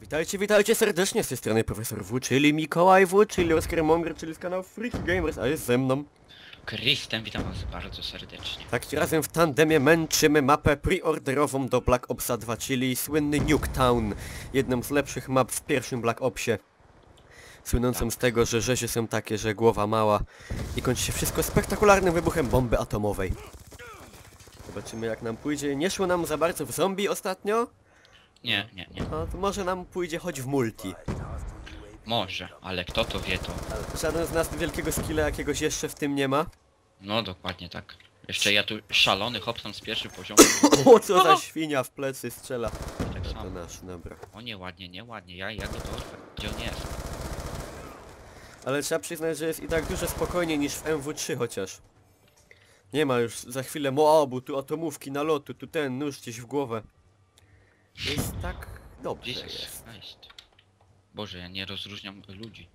Witajcie, witajcie serdecznie z tej strony profesor W, czyli Mikołaj W, czyli Oskar Monger, czyli z kanału Freak Gamers, a jest ze mną. Krystem, witam was bardzo serdecznie. Tak, razem w tandemie męczymy mapę preorderową do Black Opsa 2, czyli słynny Nuketown. Jedną z lepszych map w pierwszym Black Opsie. Słynącą z tego, że rzezie są takie, że głowa mała i kończy się wszystko spektakularnym wybuchem bomby atomowej. Zobaczymy jak nam pójdzie. Nie szło nam za bardzo w zombie ostatnio, Nie, nie, nie. no to może nam pójdzie choć w multi. Może, ale kto to wie to. Żaden z nas wielkiego skilla jakiegoś jeszcze w tym nie ma. No dokładnie tak. Jeszcze ja tu szalony hopsam z pierwszy poziom. O, co za świnia w plecy strzela. Tak To samo. nasz, dobra. O nie ładnie, nie ładnie, ja, ja go dorwę. Gdzie on jest? Ale trzeba przyznać, że jest i tak dużo spokojniej niż w MW3 chociaż. Nie ma już za chwilę moabu, tu atomówki, nalotu, tu ten nóż gdzieś w głowę. Jest tak dobrze jest. Christ. Boże, ja nie rozróżniam ludzi.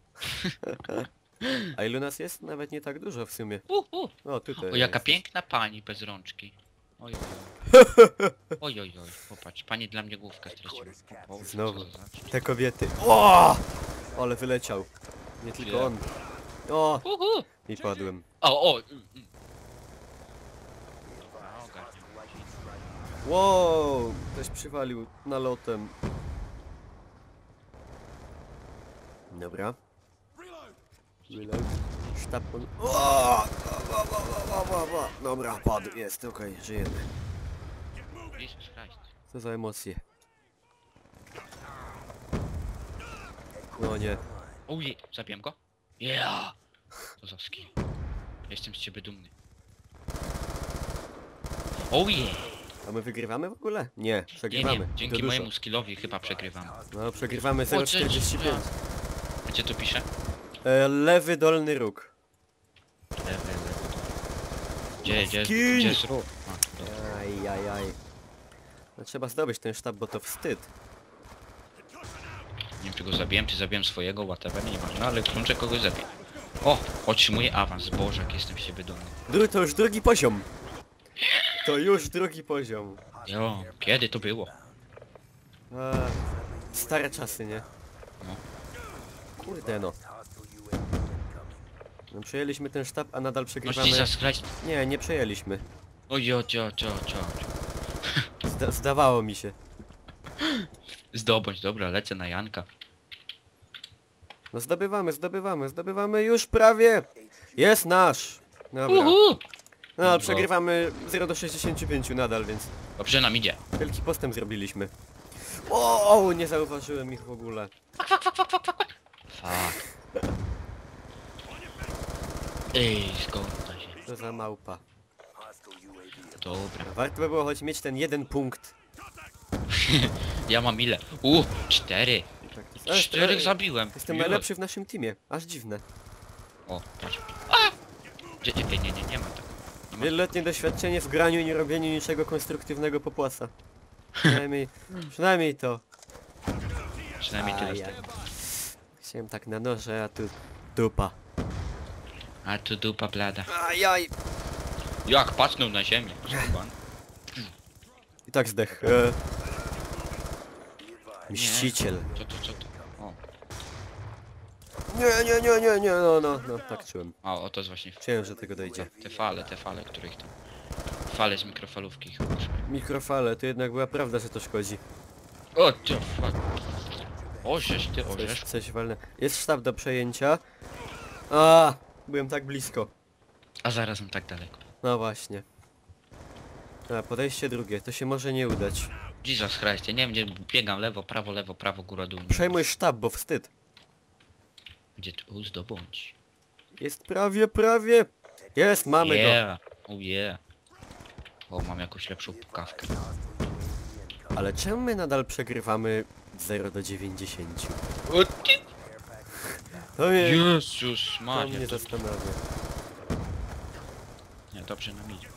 A ilu nas jest? Nawet nie tak dużo w sumie. Uh, uh. O, tutaj O, jaka jest. piękna pani bez rączki. Oj, oj, oj. Oj. Popatrz, pani dla mnie główkę straciła. Boże, Znowu. co za zaczyn. Te kobiety. O! Ale wyleciał. Nie tylko on. O! Uhu. I padłem. O, o! mm, mm. A, ogarniam. Wow! Ktoś przywalił nalotem. Dobra. Reload. Sztab on... O! Dobra, padł. Jest, okej, żyjemy. Jesus Christ. Co za emocje. No nie. Ojej, zabiłem go? Yeah! To za skill. Jestem z ciebie dumny. Ojej! A my wygrywamy w ogóle? Nie, Nie, przegrywamy. To dzięki dużo. mojemu skillowi chyba przegrywam. No, przegrywamy O, cześć, 0,45. A gdzie tu pisze? E, lewy dolny róg. Lewy, lewy. Gdzie, gdzie, Skill! gdzie jest ruch? A, dobra. Aj, aj, aj. No trzeba zdobyć ten sztab, bo to wstyd. Nie wiem czy go zabiłem, czy zabiłem swojego, whatever, nie ważne, ale kluczę kogoś zabiję. O! Otrzymuję awans, Boże, jak jestem z siebie dumny. Dru, to już drugi poziom. To już drugi poziom. Jo, kiedy to było? A, stare czasy, nie? No. Kurde no. no. Przejęliśmy ten sztab, a nadal No przegrywamy. Nie, nie przejęliśmy. O jo, cio, cio, cio. Zda zdawało mi się. Zdobądź, dobra, lecę na Janka. No zdobywamy, zdobywamy, zdobywamy już prawie. Jest nasz. Dobra. Uhu! No No. przegrywamy 0 do 65 nadal, więc Dobrze nam idzie. wielki postęp zrobiliśmy. O, nie zauważyłem ich w ogóle. Fuck. Ej, zgoda się. To za małpa. Dobra. Warto by było choć mieć ten jeden punkt. Ja mam ile? U, cztery. Tak, to jest- ale Czterech jestem- zabiłem. Jestem najlepszy w naszym teamie. Aż dziwne. O, patrz. A! Gdzie, nie, nie, nie, nie ma tego. Wieloletnie doświadczenie w graniu i nie robieniu niczego konstruktywnego popłaca. Przynajmniej, przynajmniej to. Przynajmniej Ajaj. tego. Chciałem tak na noże, a tu dupa. A tu dupa blada. Ajaj. Jak patrznął na ziemię. I tak zdech. E... Mściciel. To? O, Nie, nie, nie, nie, nie, no, no, no, tak czułem. a o to jest właśnie Czułem, że tego dojdzie. te fale, te fale, których tam... Fale z mikrofalówki użyłem. Mikrofale, to jednak była prawda, że to szkodzi. O, ty fuck. Orzesz, ty Coś, orzesz. coś walne. Jest sztab do przejęcia. A, byłem tak blisko. A zarazem tak daleko. No właśnie. A, podejście drugie, to się może nie udać. Jesus Christ, ja nie wiem gdzie biegam, lewo, prawo, lewo, prawo, góra, dół. Przejmuj sztab, bo wstyd. Gdzie tu zdobądź? Jest prawie, prawie. Jest, mamy go. yeah. Oh yeah. O, mam jakąś lepszą pukawkę. Ale czemu my nadal przegrywamy 0 do 90? O ty... To mnie, Jezus to Maria. mnie To... zastanawia. Nie, dobrze nam idzie.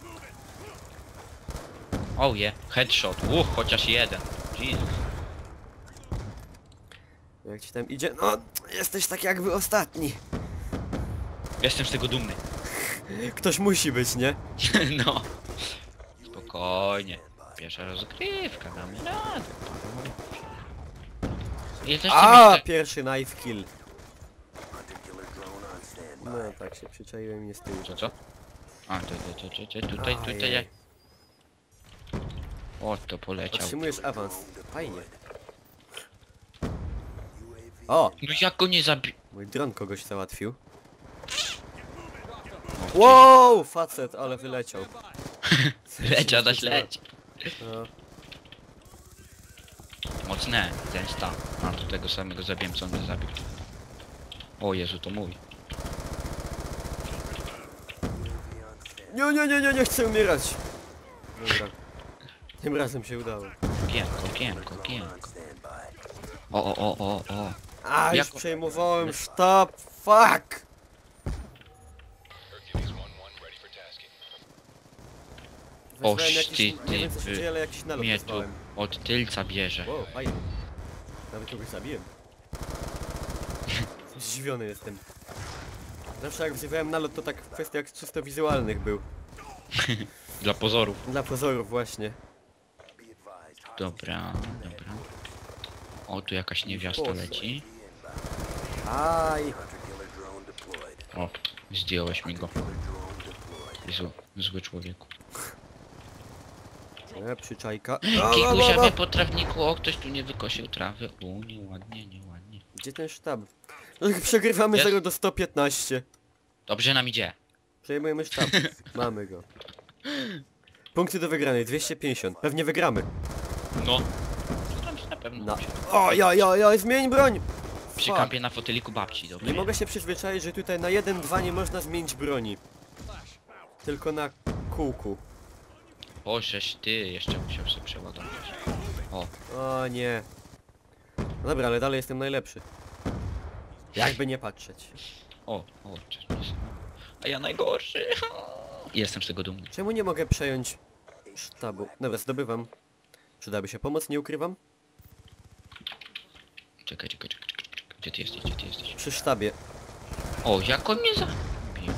Oh yeah, headshot. Uch, chociaż jeden. Jesus. Jak ci tam idzie? No, jesteś tak jakby ostatni. Jestem z tego dumny. Ktoś musi być, nie? no. Spokojnie. Pierwsza rozgrywka, damy radę. Jesteście A, pierwszy knife kill. No tak się przyczaiłem nie z tyłu. Co, co? A, tutaj, tutaj, tutaj, tutaj, tutaj, Ajej. jak... O, to poleciał. Otrzymujesz awans. Fajnie. O! No jak go nie zabi... Mój dron kogoś załatwił. Wow! Facet, ale wyleciał. Leć, Adaś, leć. No. Mocne, zemsta. A, tu tego samego zabiłem, co on mnie zabił. O Jezu, to mój. Nie, nie, nie, nie, nie chcę umierać. Dobra. Tym razem się udało. Piękko, piękko, piękko. O, o, o, o, o. A, już Jak- przejmowałem sztab. Fuck! O, Wezwałem jakiś, ty, nie wiem co ty, się dzieje, ale jakiś nalot Mnie tu dostałem. od tylca bierze. Wow, fajnie. Nawet kogoś zabiłem. Zdziwiony jestem. Zawsze jak wzywałem nalot to tak w kwestiach czysto wizualnych był. Dla pozorów. Dla pozorów właśnie. Dobra, dobra. O, tu jakaś niewiasta leci. Aj! O, zdjąłeś mi go. Zły, zły człowieku. E, przyczajka. Kikusia mnie po trawniku, o, ktoś tu nie wykosił trawy. U, nieładnie, nieładnie. Gdzie ten sztab? No, Przegrywamy Jest? 0 do 115. Dobrze nam idzie. Przejmujemy sztab. Mamy go. Punkty do wygranej 250. Pewnie wygramy. No. To tam się na pewno No. O, ja, ja, ja, zmień broń! Przy Fuck. kampie na foteliku babci, dobra. Nie mogę się przyzwyczaić, że tutaj na 1-2 nie można zmienić broni. Tylko na kółku. Bożeż ty, jeszcze musiał sobie przeładować. O, O nie. No dobra, ale dalej jestem najlepszy. Jakby nie patrzeć. o, o, czy- a ja najgorszy. Jestem z tego dumny. Czemu nie mogę przejąć sztabu? Dobra, zdobywam. Przydałaby się pomoc, nie ukrywam. Czekaj, czekaj, czekaj. Gdzie ty jesteś, gdzie ty jesteś? Przy sztabie. O, jak on mnie zabił.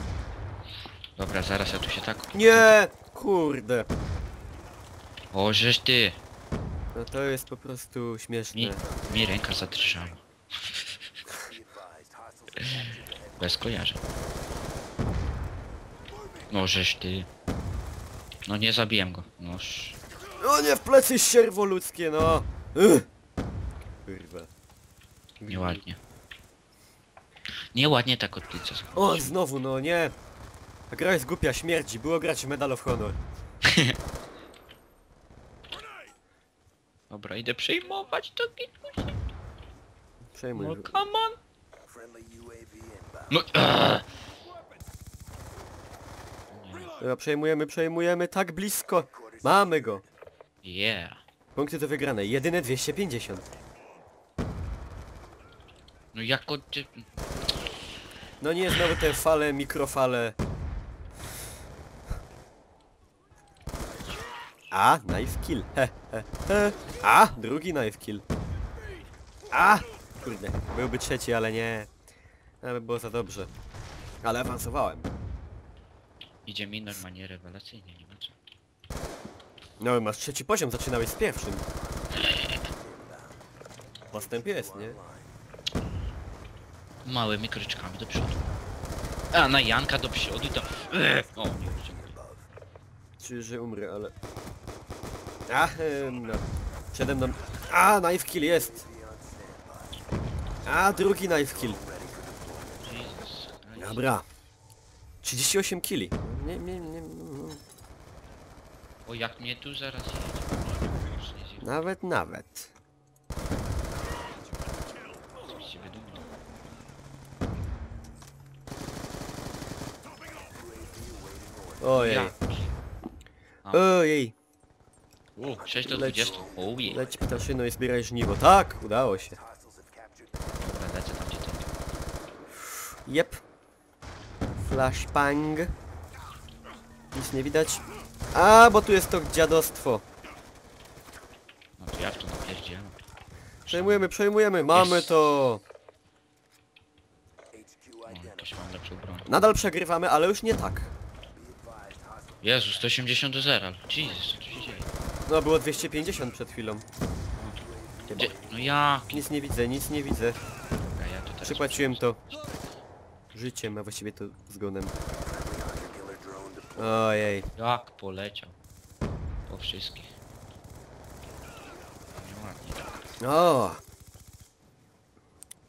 Dobra, zaraz ja tu się tak... Nie! Kurde. O, żeż ty. No to jest po prostu śmieszne. Mi, mi ręka zadrżała. Bez kojarzeń. No, żeż ty. No nie zabiłem go. Noż. O nie, w plecy sierwo ludzkie, no! Ugh. Kurwa. Nieładnie. Nieładnie tak od tyłu. O, znowu, no nie! Ta gra jest głupia, śmierci. Było grać w Medal of Honor. Dobra, idę przejmować to kikusie. Przejmuj. No come on. No. Dobra, przejmujemy, przejmujemy, tak blisko. Mamy go. Yeah. Punkty do wygranej, jedyne 250. No jako ty... No nie, znowu te fale, mikrofale. A, knife kill. He, he, he. A, drugi knife kill. A, kurde, byłby trzeci, ale nie. Aby było za dobrze. Ale awansowałem. Idzie mi normalnie rewelacyjnie, nie ma co. No, masz trzeci poziom, zaczynałeś z pierwszym. Postęp jest, nie? Małymi kryczkami do przodu. A, na Janka do przodu to... O, nie. Czuję, że umrę, ale... A, em, no. Przede mną... A, knife kill jest! A, drugi knife kill. Jezus. Dobra. 38 kili. Nie, nie, nie, nie. O, jak mnie tu zaraz jedzie. Nawet, nawet. Coś się wydumał. Ojej. Ja. A. Ojej. U, 6 do Leć. 20. O, je. Leć ptaszyno i zbieraj żniwo. Tak, udało się. Dobra, lecę tam gdzie ty. Jep. Flashbang. Nic nie widać. A, bo tu jest to dziadostwo. No to ja w to napierdziałem. Przejmujemy, przejmujemy. Mamy Jest. to. O, jakąś mam lepszą broń. Nadal przegrywamy, ale już nie tak. Jezu, 180 do 0. Jezus, co się dzieje? No, było 250 przed chwilą. Gdzie? No ja. Nic nie widzę, nic nie widzę. Dobra, ja to teraz... Przypłaciłem to życiem, a właściwie to zgonem. Ojej. Jak poleciał. Po wszystkich. Nieładnie tak. O!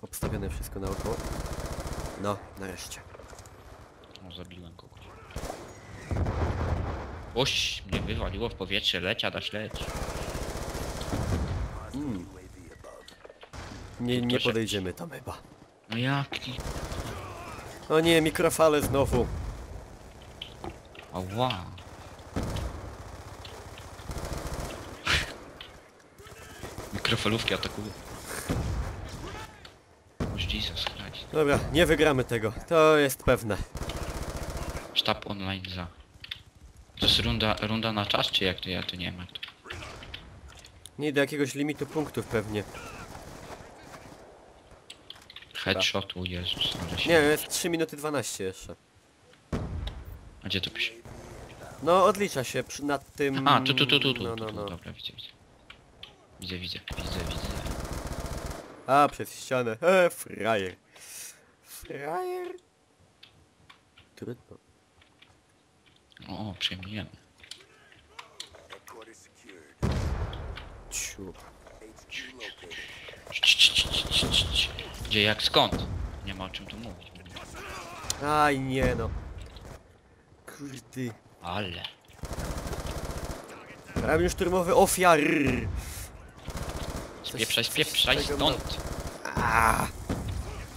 Obstawione wszystko naokoło. No, nareszcie. No zabiłem kogoś. Oś, mnie wywaliło w powietrze, leć, Adaś, leć. Mm. Nie, nie podejdziemy tam chyba. No jaki? O nie, mikrofale znowu. Ała. Mikrofalówki atakują. Jesus Christ. Dobra, nie wygramy tego. To jest pewne. Sztab online za. To jest runda, runda na czas, czy jak to ja to nie wiem jak to. Nie do jakiegoś limitu punktów pewnie. Headshot, o Jezus, ale się... Nie, jest 3 minuty 12 jeszcze. A gdzie to pisze? No, odlicza się przy, nad tym... A, tu, tu, tu, tu, tu, No, tu, no, tu, no. dobra, widzę, widzę. Widzę, widzę, widzę, widzę. A, przez ścianę. E, frajer. Frajer? Trudno. O, przejmujemy. Ciu. Gdzie, jak, skąd? Nie ma o czym tu mówić. Aj, nie no. Kurde. Ale. Ramię szturmowy ofiar. Spieprzaj, spieprzaj stąd. A,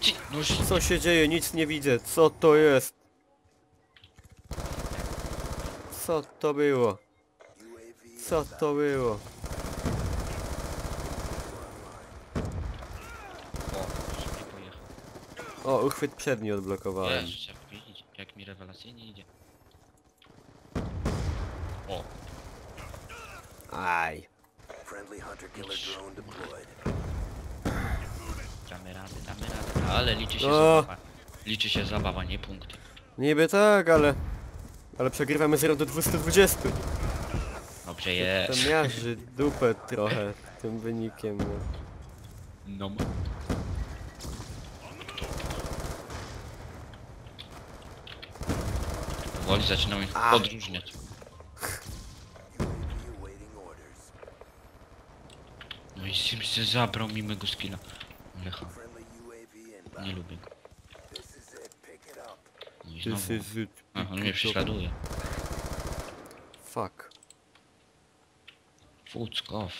Ci, no co się dzieje? Nic nie widzę. Co to jest? Co to było? Co to było? O, uchwyt przedni odblokowałem. Jeszcze, widzicie, jak mi rewelacyjnie idzie. O, Aj. Friendly hunter killer drone deployed. damy radę, damy radę. Ale liczy się O. zabawa. Liczy się zabawa, nie punkty. Niby tak, ale... Ale przegrywamy 0 do 220. Dobrze To jest. miażdży dupę trochę tym wynikiem. No. Powoli zaczynam ich A. odróżniać. No i Sims się zabrał mi mego skilla. Lecha, nie lubię go. No i This znowu. is it. Aha, on mnie prześladuje. Fuck. Fuck off.